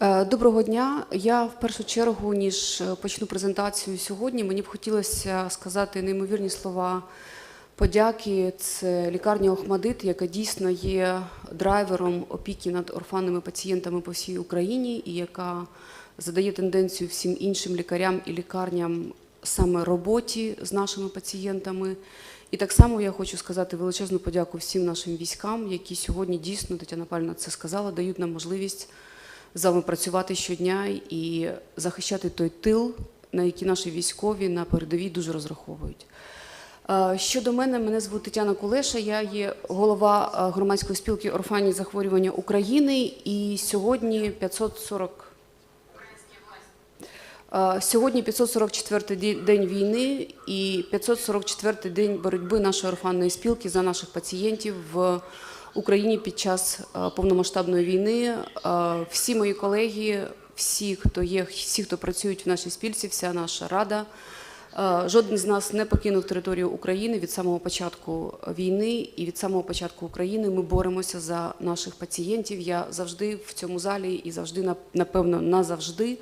Е, Доброго дня. Я в першу чергу, ніж е, почну презентацію сьогодні, мені б хотілося сказати неймовірні слова подяки. Це лікарня Охмадит, яка дійсно є драйвером опіки над орфанними пацієнтами по всій Україні, і яка задає тенденцію всім іншим лікарям і лікарням саме роботі з нашими пацієнтами. І так само я хочу сказати величезну подяку всім нашим військам, які сьогодні дійсно Тетяна Павлівна це сказала, дають нам можливість з вами працювати щодня і захищати той тил, на який наші військові на передовій дуже розраховують. Е, Щодо мене, мене звуть Тетяна Кулеша, я є голова е, громадської спілки орфанні захворювання України. І сьогодні 540 Е, Сьогодні 544 ді- день війни і 544-й день боротьби нашої орфанної спілки за наших пацієнтів в Україні під час е, повномасштабної війни. Е, Всі мої колеги, всі, хто є, всі, хто працюють в нашій спілці, вся наша рада. е, Жоден з нас не покинув територію України від самого початку війни, і від самого початку України ми боремося за наших пацієнтів. Я завжди в цьому залі і завжди нап- напевно назавжди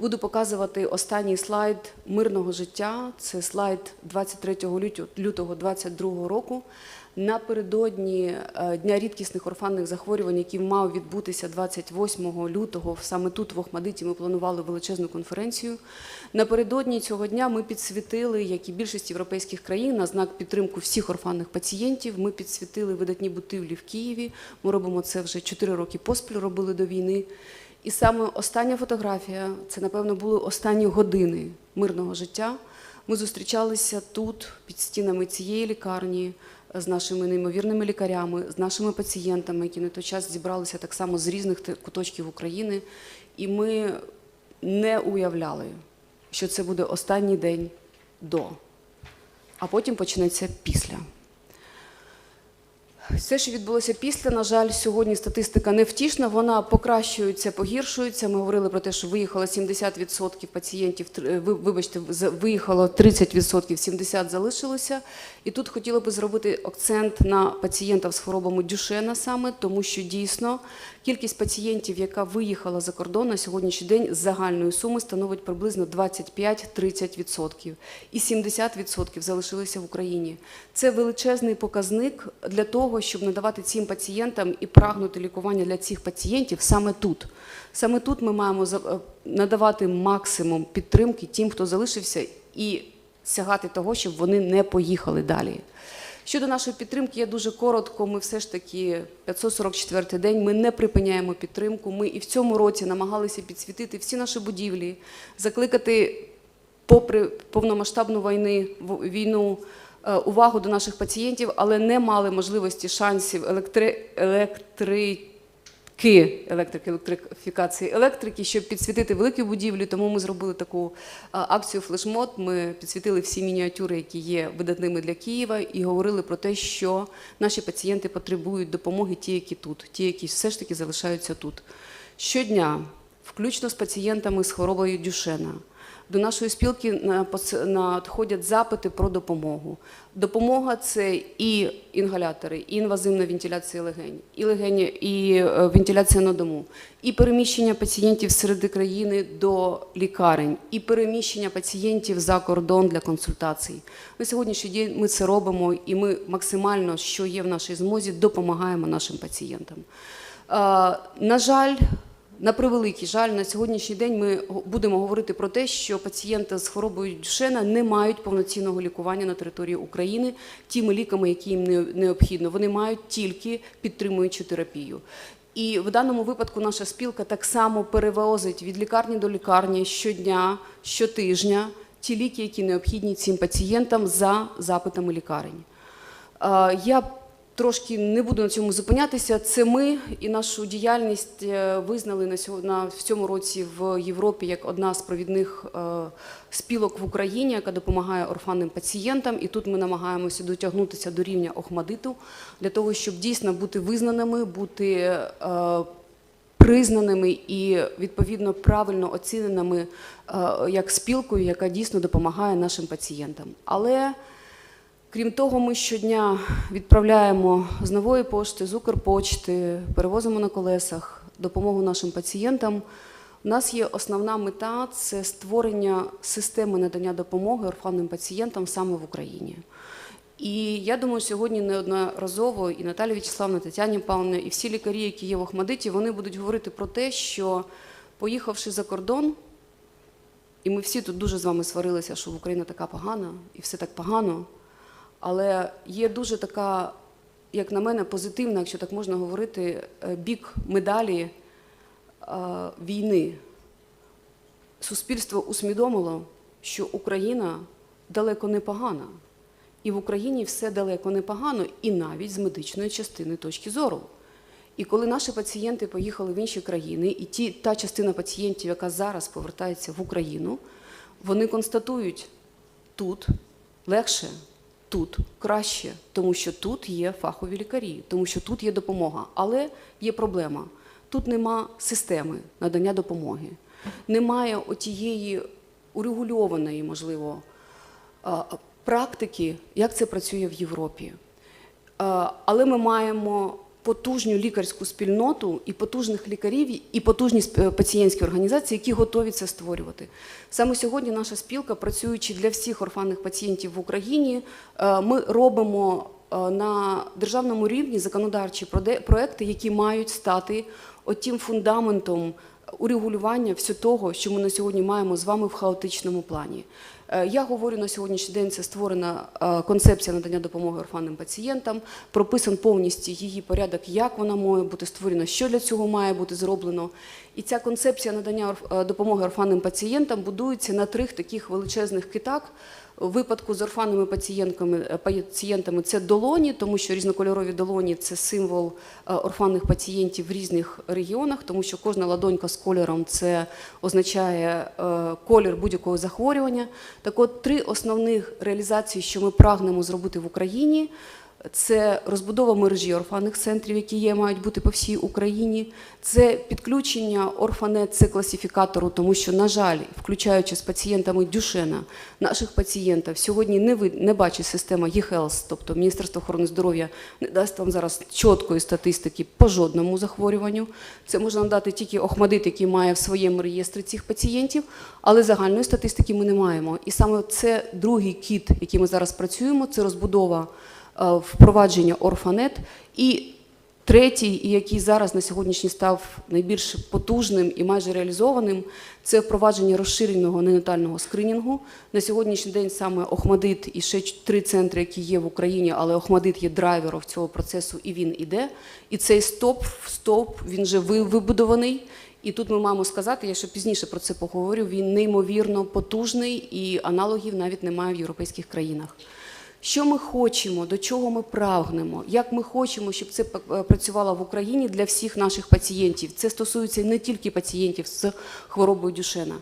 Буду показувати останній слайд мирного життя. Це слайд 23 лютого- лютого 2022 року. Напередодні е, Дня рідкісних орфанних захворювань, який мав відбутися 28 лютого, саме тут, в Охмадиті, ми планували величезну конференцію. Напередодні цього дня ми підсвітили, як і більшість європейських країн, на знак підтримку всіх орфанних пацієнтів. Ми підсвітили видатні будівлі в Києві. Ми робимо це вже 4 роки поспіль, робили до війни. І саме остання фотографія це, напевно, були останні години мирного життя. Ми зустрічалися тут, під стінами цієї лікарні, з нашими неймовірними лікарями, з нашими пацієнтами, які на той час зібралися так само з різних куточків України. І ми не уявляли, що це буде останній день до, а потім почнеться після. Все, що відбулося після, на жаль, сьогодні статистика невтішна, вона покращується, погіршується. Ми говорили про те, що виїхало 70% пацієнтів, тр- вибачте, виїхало 30%, 70% залишилося. І тут хотіла би зробити акцент на пацієнтів з хворобами Дюшена саме, тому що дійсно кількість пацієнтів, яка виїхала за кордон на сьогоднішній день з загальної суми становить приблизно 25-30%. І 70% залишилися в Україні. Це величезний показник для того, щоб надавати цим пацієнтам і прагнути лікування для цих пацієнтів саме тут. Саме тут ми маємо е, надавати максимум підтримки тим, хто залишився, і сягати того, щоб вони не поїхали далі. Щодо нашої підтримки, я дуже коротко. Ми все ж таки 544 день. Ми не припиняємо підтримку. Ми і в цьому році намагалися підсвітити всі наші будівлі, закликати, попри повномасштабну війни, війну, е, увагу до наших пацієнтів, але не мали можливості шансів електри, електрики, електрики, електрифікації електрики, щоб підсвітити великі будівлі. Тому ми зробили таку акцію флешмод. Ми підсвітили всі мініатюри, які є видатними для Києва, і говорили про те, що наші пацієнти потребують допомоги, ті, які тут, ті, які все ж таки залишаються тут. Щодня, включно з пацієнтами з хворобою Дюшена. До нашої спілки надходять запити про допомогу. Допомога це і інгалятори, і інвазивна вентиляція легень, і легені, і е, вентиляція на дому, і переміщення пацієнтів серед країни до лікарень, і переміщення пацієнтів за кордон для консультацій. На сьогоднішній день ми це робимо, і ми максимально, що є в нашій змозі, допомагаємо нашим пацієнтам. Е, На жаль, на превеликий жаль, на сьогоднішній день ми будемо говорити про те, що пацієнти з хворобою Дюшена не мають повноцінного лікування на території України тими ліками, які їм необхідно. Вони мають тільки підтримуючу терапію. І в даному випадку наша спілка так само перевозить від лікарні до лікарні щодня, щотижня ті ліки, які необхідні цим пацієнтам за запитами лікарень. Е, Я трошки не буду на цьому зупинятися. Це ми і нашу діяльність е, визнали на сьогодні в цьому році в Європі як одна з провідних е, спілок в Україні, яка допомагає орфанним пацієнтам. І тут ми намагаємося дотягнутися до рівня Охмадиту для того, щоб дійсно бути визнаними, бути е, признаними і відповідно правильно оціненими як спілкою, яка дійсно допомагає нашим пацієнтам. Але Крім того, ми щодня відправляємо з нової пошти, з Укрпочти, перевозимо на колесах допомогу нашим пацієнтам. У нас є основна мета це створення системи надання допомоги орфанним пацієнтам саме в Україні. І я думаю, сьогодні неодноразово і Наталя Вячеславна, і Тетяна Павловна, і всі лікарі, які є в Охмадиті, вони будуть говорити про те, що поїхавши за кордон, і ми всі тут дуже з вами сварилися, що Україна така погана, і все так погано. Але є дуже така, як на мене, позитивна, якщо так можна говорити, е, бік медалі е, війни. Суспільство усвідомило, що Україна далеко не погана. І в Україні все далеко не погано, і навіть з медичної частини точки зору. І коли наші пацієнти поїхали в інші країни, і ті, та частина пацієнтів, яка зараз повертається в Україну, вони констатують тут легше, тут краще, тому що тут є фахові лікарі, тому що тут є допомога. Але є проблема: тут нема системи надання допомоги, немає отієї урегульованої, можливо, практики, як це працює в Європі. Але ми маємо потужню лікарську спільноту і потужних лікарів, і потужні сп- пацієнтські організації, які готові це створювати. Саме сьогодні наша спілка, працюючи для всіх орфанних пацієнтів в Україні, е, ми робимо е, на державному рівні законодавчі проекти, які мають стати отім фундаментом урегулювання всього того, що ми на сьогодні маємо з вами в хаотичному плані. Е, Я говорю на сьогоднішній день, це створена е, концепція надання допомоги орфанним пацієнтам, прописан повністю її порядок, як вона має бути створена, що для цього має бути зроблено. І ця концепція надання е, допомоги орфанним пацієнтам будується на трьох таких величезних китах. Випадку з орфанними пацієнтками, е, пацієнтами це долоні, тому що різнокольорові долоні це символ е, орфанних пацієнтів в різних регіонах, тому що кожна ладонька з кольором це означає е, колір будь-якого захворювання. Так от три основних реалізації, що ми прагнемо зробити в Україні. Це розбудова мережі орфанних центрів, які є, мають бути по всій Україні. Це підключення орфанет, це класифікатору, тому що, на жаль, включаючи з пацієнтами Дюшена, наших пацієнтів сьогодні не ви не бачить система eHealth, тобто Міністерство охорони здоров'я не дасть вам зараз чіткої статистики по жодному захворюванню. Це можна надати тільки Охмадит, який має в своєму реєстрі цих пацієнтів, але загальної статистики ми не маємо. І саме це другий кіт, який ми зараз працюємо, це розбудова впровадження Орфанет. І третій, який зараз на сьогоднішній став найбільш потужним і майже реалізованим, це впровадження розширеного ненатального скринінгу. На сьогоднішній день саме Охмадит і ще три центри, які є в Україні, але Охмадит є драйвером цього процесу, і він іде. І цей стоп, стоп, він вже ви- вибудований. І тут ми маємо сказати, я ще пізніше про це поговорю. Він неймовірно потужний і аналогів навіть немає в європейських країнах. Що ми хочемо, до чого ми прагнемо, як ми хочемо, щоб це п- працювало в Україні для всіх наших пацієнтів. Це стосується не тільки пацієнтів з хворобою Дюшена.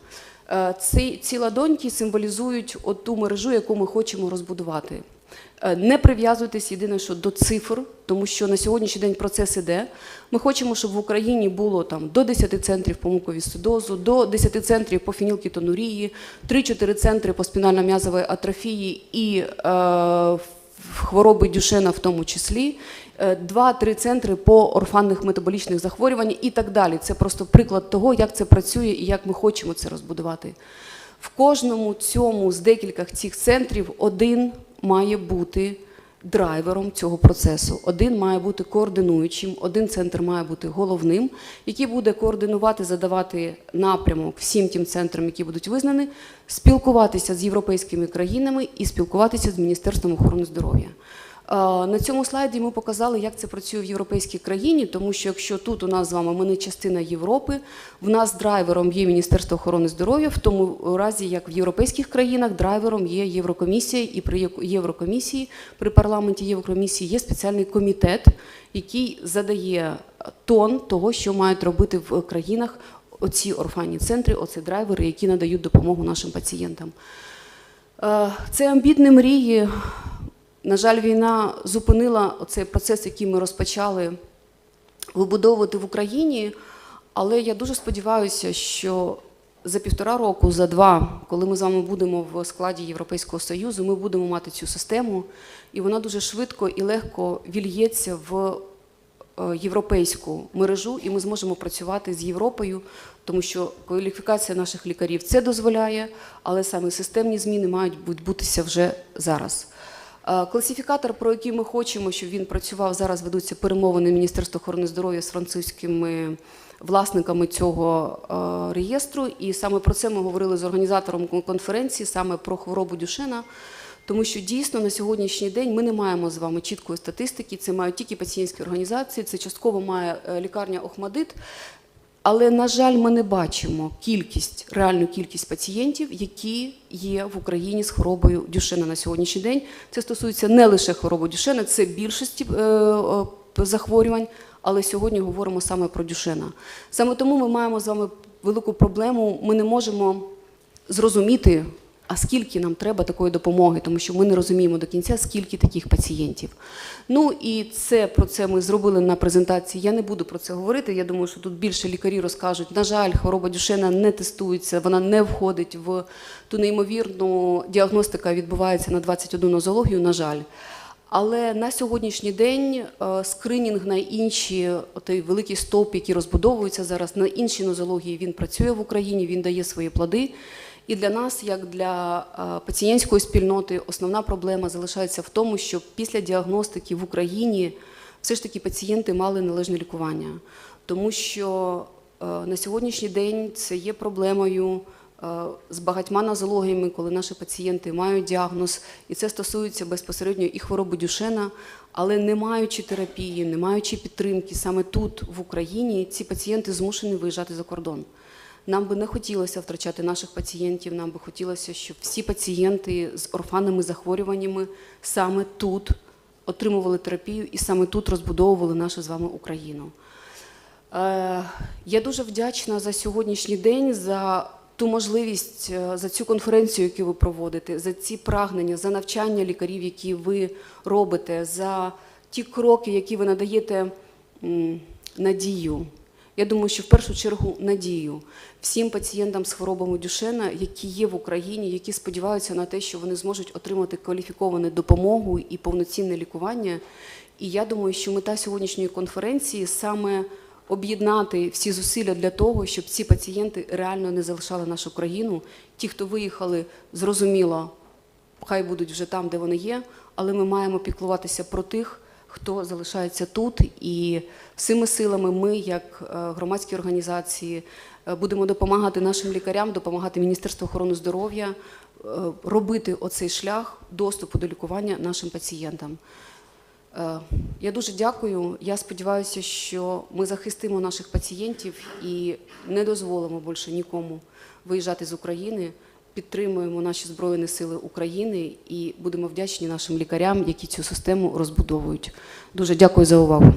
Е, Ці, ці ладоньки символізують ту мережу, яку ми хочемо розбудувати. Е, Не прив'язуйтесь єдине, що до цифр, тому що на сьогоднішній день процес іде. Ми хочемо, щоб в Україні було там до 10 центрів по муковісцидозу, до 10 центрів по фенілкетонурії, 3-4 центри по спінально-м'язовій атрофії і е, хвороби Дюшена в тому числі, е, два-три центри по орфанних метаболічних захворювань і так далі. Це просто приклад того, як це працює і як ми хочемо це розбудувати. В кожному цьому з декількох цих центрів один має бути драйвером цього процесу. Один має бути координуючим, один центр має бути головним, який буде координувати, задавати напрямок всім тим центрам, які будуть визнані, спілкуватися з європейськими країнами і спілкуватися з Міністерством охорони здоров'я. Е, На цьому слайді ми показали, як це працює в європейській країні, тому що якщо тут у нас з вами ми не частина Європи, в нас драйвером є Міністерство охорони здоров'я, в тому разі, як в європейських країнах, драйвером є Єврокомісія, і при Єврокомісії, при парламенті Єврокомісії є спеціальний комітет, який задає тон того, що мають робити в країнах оці орфанні центри, оці драйвери, які надають допомогу нашим пацієнтам. Е, Це амбітні мрії. На жаль, війна зупинила цей процес, який ми розпочали вибудовувати в Україні. Але я дуже сподіваюся, що за півтора року, за два, коли ми з вами будемо в складі Європейського Союзу, ми будемо мати цю систему, і вона дуже швидко і легко вільється в е, європейську мережу, і ми зможемо працювати з Європою, тому що кваліфікація наших лікарів це дозволяє, але саме системні зміни мають відбутися вже зараз. Е, Класифікатор, про який ми хочемо, щоб він працював, зараз ведуться перемовини Міністерства охорони здоров'я з французькими власниками цього е, реєстру. І саме про це ми говорили з організатором конференції, саме про хворобу Дюшена. Тому що дійсно на сьогоднішній день ми не маємо з вами чіткої статистики. Це мають тільки пацієнтські організації, це частково має е, лікарня Охмадит. Але, на жаль, ми не бачимо кількість, реальну кількість пацієнтів, які є в Україні з хворобою Дюшена на сьогоднішній день. Це стосується не лише хвороби Дюшена, це більшості е, е, захворювань, але сьогодні говоримо саме про Дюшена. Саме тому ми маємо з вами велику проблему. Ми не можемо зрозуміти, а скільки нам треба такої допомоги, тому що ми не розуміємо до кінця, скільки таких пацієнтів. Ну і це про це ми зробили на презентації. Я не буду про це говорити. Я думаю, що тут більше лікарі розкажуть. На жаль, хвороба Дюшена не тестується, вона не входить в ту неймовірну діагностика відбувається на 21 нозологію, на жаль. Але на сьогоднішній день е, скринінг на інші той великий стовп, який розбудовується зараз, на інші нозології він працює в Україні, він дає свої плоди. І для нас, як для пацієнтської спільноти, основна проблема залишається в тому, що після діагностики в Україні все ж таки пацієнти мали належне лікування, тому що на сьогоднішній день це є проблемою з багатьма нозологіями, коли наші пацієнти мають діагноз, і це стосується безпосередньо і хвороби Дюшена, але не маючи терапії, не маючи підтримки, саме тут, в Україні, ці пацієнти змушені виїжджати за кордон. Нам би не хотілося втрачати наших пацієнтів. Нам би хотілося, щоб всі пацієнти з орфанними захворюваннями саме тут отримували терапію і саме тут розбудовували нашу з вами Україну. Е, Я дуже вдячна за сьогоднішній день, за ту можливість, е, за цю конференцію, яку ви проводите, за ці прагнення, за навчання лікарів, які ви робите, за ті кроки, які ви надаєте надію. Я думаю, що в першу чергу надію всім пацієнтам з хворобами Дюшена, які є в Україні, які сподіваються на те, що вони зможуть отримати кваліфіковану допомогу і повноцінне лікування. І я думаю, що мета сьогоднішньої конференції саме об'єднати всі зусилля для того, щоб ці пацієнти реально не залишали нашу країну. Ті, хто виїхали, зрозуміло, хай будуть вже там, де вони є, але ми маємо піклуватися про тих, хто залишається тут, і всіми силами ми, як е, громадські організації, е, будемо допомагати нашим лікарям, допомагати Міністерству охорони здоров'я е, робити оцей шлях доступу до лікування нашим пацієнтам. Я дуже дякую. Я сподіваюся, що ми захистимо наших пацієнтів і не дозволимо більше нікому виїжджати з України. Підтримуємо наші Збройні Сили України і будемо вдячні нашим лікарям, які цю систему розбудовують. Дуже дякую за увагу.